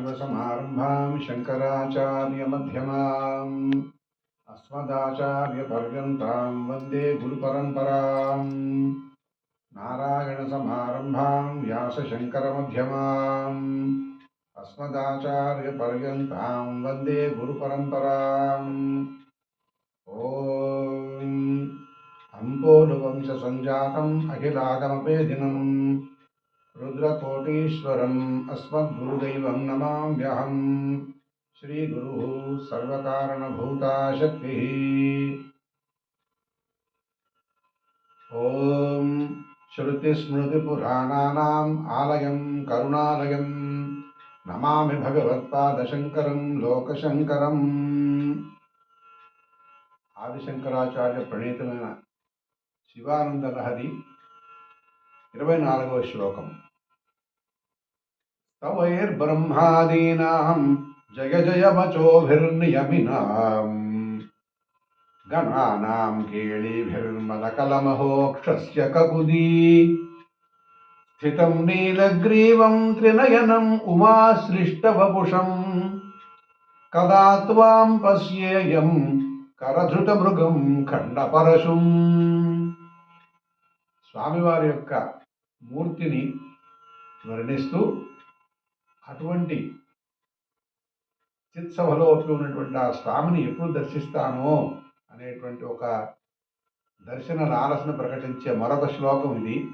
सदाशिवसमारम्भां शङ्कराचार्यमध्यमाम् अस्मदाचार्यपर्यन्तां वन्दे गुरुपरम्पराम् नारायणसमारम्भां व्यासशङ्करमध्यमाम् अस्मदाचार्यपर्यन्तां वन्दे गुरुपरम्पराम् ॐ अम्पोलुवंशसञ्जातम् अखिलागमपेदिनम् रुद्रकोटीश्वरम् अस्मद्गुरुदैवं नमाम्यहम् श्रीगुरुः सर्वकारणभूता शक्तिः ॐ श्रुतिस्मृतिपुराणानाम् आलयं करुणालयं नमामि भगवत्पादशङ्करं लोकशङ्करम् ఆదిశంకరాచార్య ప్రణీతమైన శివానంద లహరి ఇరవై నాలుగవ శ్లోకం తవైర్బ్రహ్మాదీనాం జయ జయ వచోభిర్నియమినాం గణానాం కేళీభిర్మలకలమహోక్షస్య కకుదీ స్థితం నీలగ్రీవం త్రినయనం ఉమాశ్లిష్టవపుషం కదా త్వాం పశ్యేయం కరధృతమృగం ఖండపరశుం స్వామివారి యొక్క మూర్తిని వర్ణిస్తూ అటువంటి చిత్సభలో ఉన్నటువంటి ఆ స్వామిని ఎప్పుడు దర్శిస్తానో అనేటువంటి ఒక దర్శన లాలసను ప్రకటించే మరొక శ్లోకం ఇది.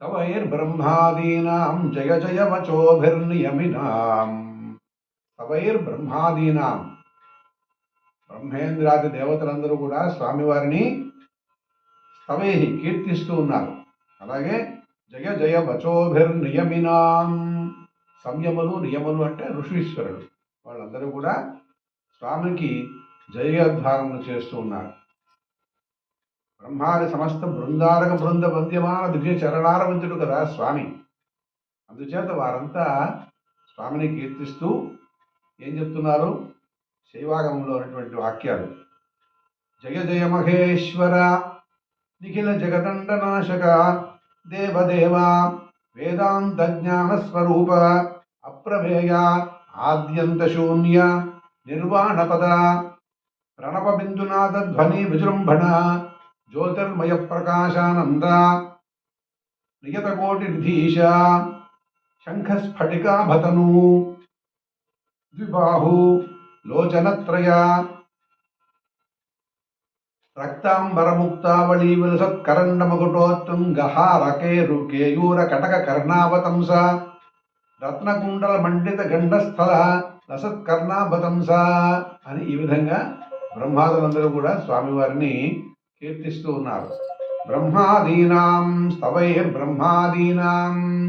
సవైర్బ్రహ్మాదీనాం జయ జయ వచోభిర్నియమినాం. తవైర్బ్రహ్మాదీనాం బ్రహ్మేంద్రాది దేవతలందరూ కూడా స్వామివారిని స్తవేహి కీర్తిస్తూ ఉన్నారు. అలాగే జయ జయ వచోభిర్నియమినాం. నియమినాం సంయములు అంటే ఋషీశ్వరుడు. వాళ్ళందరూ కూడా స్వామికి జయోద్ధారణ చేస్తూ ఉన్నారు. బ్రహ్మాది సమస్త బృందారక బృంద వంద్యమాన దివ్య చరణారవంతుడు కదా స్వామి. అందుచేత వారంతా స్వామిని కీర్తిస్తూ ఏం చెప్తున్నారు? శైవాగమంలో ఉన్నటువంటి వాక్యాలు. జయ జయ మహేశ్వర నిఖిల జగదండనాశక దేవదేవ వేదాంత జ్ఞానస్వరూప అప్రమేయ ఆద్యంతశూన్య నిర్వాణపద ప్రణవ ధ్వని విజృంభణ జ్యోతిర్మయ ప్రకాశానంద నియతకోటిర్ధీశ శంఖస్ఫటికాభతను ద్విబాహు లోచనత్రయ రక్తాంబరముక్తావళీ విలసత్కరండమకుటోత్తుంగహారకేరు కటక కర్ణావతంస రత్నకుండల మండిత గండస్థల లసత్కర్ణావతంస అని ఈ విధంగా బ్రహ్మాదులందరూ కూడా స్వామివారిని కీర్తిస్తూ ఉన్నారు. బ్రహ్మాదీనాం స్తవైర్ బ్రహ్మాదీనాం.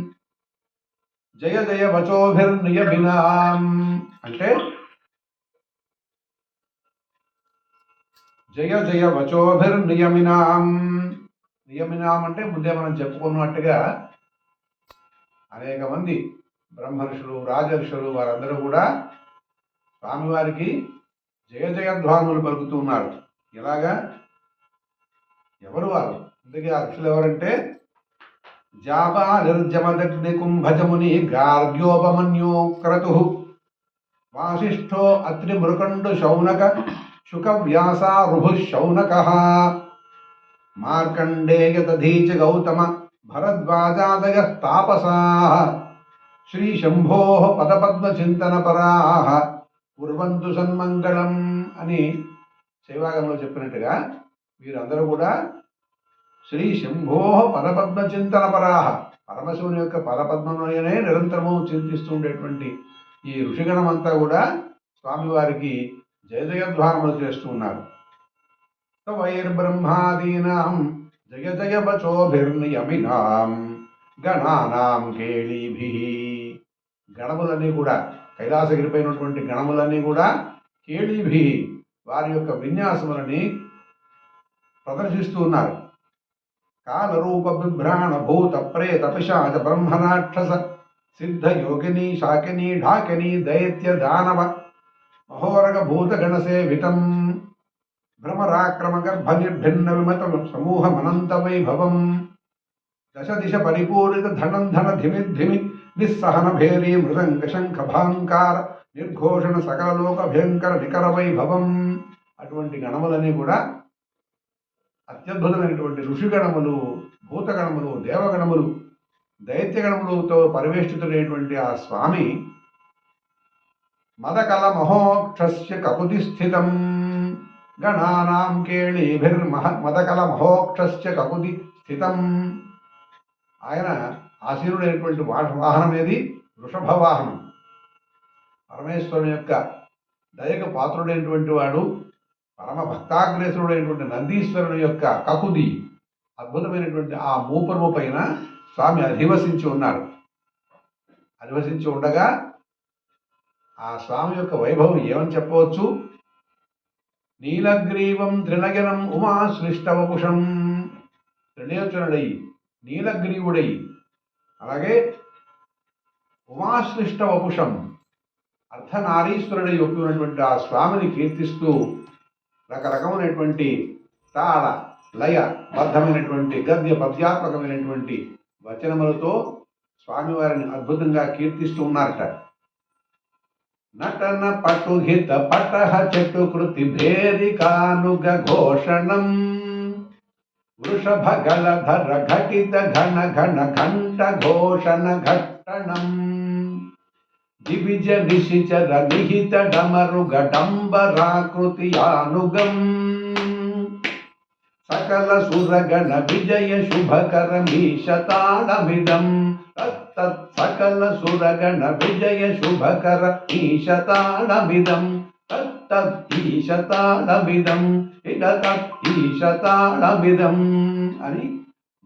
జయ జయ వచోభిర్నియమినాం అంటే జయ జయ వచోభిర్ నియమినాం నియమినాం అంటే ముందే మనం చెప్పుకున్నట్టుగా అనేక మంది బ్రహ్మర్షులు రాజర్షులు వారందరూ కూడా స్వామివారికి జయ జయధ్వానులు పలుకుతూ ఉన్నారు. ఎలాగా? ఎవరు వారు అందుకే అర్షులు ఎవరంటే జాబా నిర్జమదగ్ని కుంభజముని గార్గ్యోపమన్యో క్రతు. వాసిష్ఠో అత్రి మృకండు శౌనక శుకవ్యాసా రుభు శౌనక మార్కండేయ తధీచ గౌతమ భరద్వాజాదయ తాపసా శ్రీశంభో పదపద్మచింతనపరా కుర్వంతు సన్మంగళం అని శైవాగంలో చెప్పినట్టుగా వీరందరూ కూడా శ్రీ శంభో పరపద్మచింతనపరాహ చింతన పరాహ పరమశివుని యొక్క పదపద్మనే నిరంతరము చింతిస్తూ ఉండేటువంటి ఈ ఋషిగణమంతా కూడా స్వామివారికి జయజయధ్వానములు చేస్తూ ఉన్నారు. వైర్బ్రహ్మాదీనాం జయ జయ వచోభిర్నియమినాం గణానాం కేళీభి. గణములన్నీ కూడా కైలాసగిరిపోయినటువంటి గణములన్నీ కూడా కేళీభి. వారి యొక్క విన్యాసములని ప్రదర్శిస్తూ ఉన్నారు. కాలరూప బిభ్రాణ భూత ప్రేత పిశాచ బ్రహ్మరాక్షస సిద్ధ యోగిని శాకిని ఢాకిని దైత్య దానవ మహోరగ భూతగణ సేవితం భ్రమరాక్రమ గర్భ నిర్భిన్న విమత సమూహమనంత వైభవం దశ దిశ పరిపూరిత ధనం ధన ధిమి ధిమి నిస్సహన భేరీ మృదంగ శంఖ భాంకార నిర్ఘోషణ సకల లోక భయంకర నికర వైభవం అటువంటి గణములన్నీ కూడా అత్యద్భుతమైనటువంటి ఋషిగణములు భూతగణములు దేవగణములు దైత్యగణములతో పరివేష్టితుడైనటువంటి ఆ స్వామి మదకల మహోక్షస్య కపుతి స్థితం గణానాం కేళీభిర్మహ మదకల కపుతి స్థితం ఆయన ఆసీనుడైనటువంటి వా- వాహనం ఏది వృషభ వాహనం పరమేశ్వరుని యొక్క దయకు పాత్రుడైనటువంటి వాడు పరమ భక్తాగ్రేసుడైనటువంటి నందీశ్వరుని యొక్క కకుది అద్భుతమైనటువంటి ఆ మూపరుము పైన స్వామి అధివసించి ఉన్నారు అధివసించి ఉండగా ఆ స్వామి యొక్క వైభవం ఏమని చెప్పవచ్చు? నీలగ్రీవం త్రినగనం సృష్టవపుషం త్రినేచరుడై నీలగ్రీవుడై. అలాగే ఉమాశ్లిష్ట వపుషం అర్ధనారీశ్వరుడై ఒప్పి ఉన్నటువంటి ఆ స్వామిని కీర్తిస్తూ రకరకమైనటువంటి తాళ లయ బద్ధమైనటువంటి గద్య పద్యాత్మకమైనటువంటి వచనములతో స్వామివారిని అద్భుతంగా కీర్తిస్తూ ఉన్నారట. నటన పటుహిత పటహ చెట్టు కృతి భేరి కానుగ ఘోషణం. వృషభ గలధర ఘటిత ఘన ఘన ఘంట ఘోషణ ఘట్టణం. దివిజ నిశిచర నిహిత డమరు గడంబరాకృతి యానుగం. సకల సురగణ విజయ శుభకర తత్ సకల సురగణ విజయ శుభకర ఈశతాళమిదం. తత్ ఈశతాళమిదం ఇద ఈశతాళమిదం అని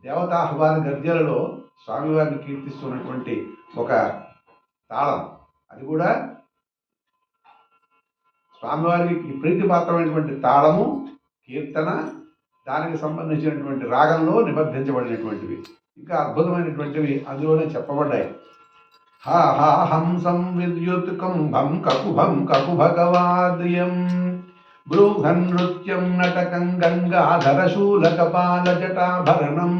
దేవతాహ్వాన గద్యలలో స్వామివారిని కీర్తిస్తున్నటువంటి ఒక తాళం. అది కూడా స్వామివారికి ప్రీతిపాత్రమైనటువంటి తాళము కీర్తన దానికి సంబంధించినటువంటి రాగంలో నిబద్ధించబడినటువంటివి. ఇంకా అద్భుతమైనటువంటివి అందులోనే చెప్పబడ్డాయి. హా హా హంసం విద్యుత్ కుంభం కకుభం కకుభగవాద్యం బృహన్ నృత్యం నటకం గంగాధర శూలకపాల జటాభరణం.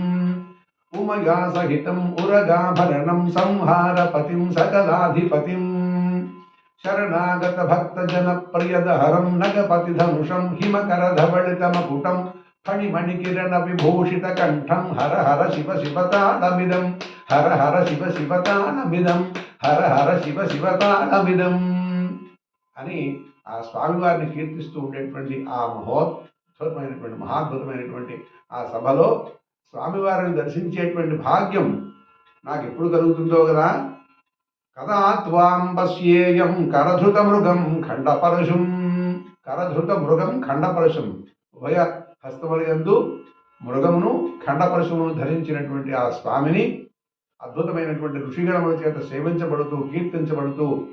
ఉమయా సహితం ఉరగాభరణం సంహారపతిం సకలాధిపతిం. శరణాగత భక్త జన ప్రియదహరం నగపతి ధనుషం హిమకర ధవళిత మకుటం ఫణిమణి కిరణ విభూషిత కంఠం హర హర శివ శివతాళమిదం హర హర శివ శివతాళమిదం హర హర శివ శివతాళమిదం అని ఆ స్వామివారిని కీర్తిస్తూ ఉండేటువంటి ఆ మహోద్భుతమైనటువంటి మహాద్భుతమైనటువంటి ఆ సభలో స్వామివారిని దర్శించేటువంటి భాగ్యం నాకు ఎప్పుడు కలుగుతుందో కదా? కదా త్వాం పశ్యేయం కరధృత మృగం ఖండపరశుం. కరధృత మృగం ఖండపరశుం. ఉభయ హస్తములందు మృగమును ఖండపరశువును ధరించినటువంటి ఆ స్వామిని అద్భుతమైనటువంటి ఋషిగణముల చేత సేవించబడుతూ కీర్తించబడుతూ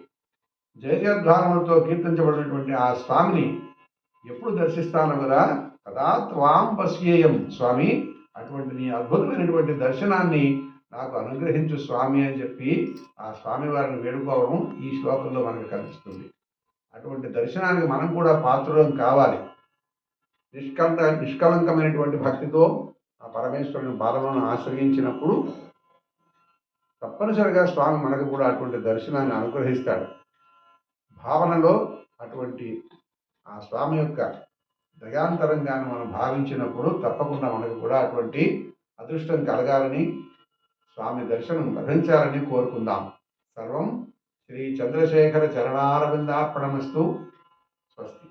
జయజయధ్వానములతో కీర్తించబడినటువంటి ఆ స్వామిని ఎప్పుడు దర్శిస్తాను కదా కదా త్వాం పశ్యేయం స్వామి. అటువంటి నీ అద్భుతమైనటువంటి దర్శనాన్ని నాకు అనుగ్రహించు స్వామి అని చెప్పి ఆ స్వామి వారిని వేడుకోవడం ఈ శ్లోకంలో మనకు కనిపిస్తుంది. అటువంటి దర్శనానికి మనం కూడా పాత్రులం కావాలి. నిష్కంట నిష్కలంకమైనటువంటి భక్తితో ఆ పరమేశ్వరుని పాదములను ఆశ్రయించినప్పుడు తప్పనిసరిగా స్వామి మనకు కూడా అటువంటి దర్శనాన్ని అనుగ్రహిస్తాడు. భావనలో అటువంటి ఆ స్వామి యొక్క దయాంతరంగాన్ని మనం భావించినప్పుడు తప్పకుండా మనకు కూడా అటువంటి అదృష్టం కలగాలని స్వామి దర్శనం లభించాలని కోరుకుందాం. సర్వం శ్రీ చంద్రశేఖర చరణారవిందార్పణమస్తు. స్వస్తి.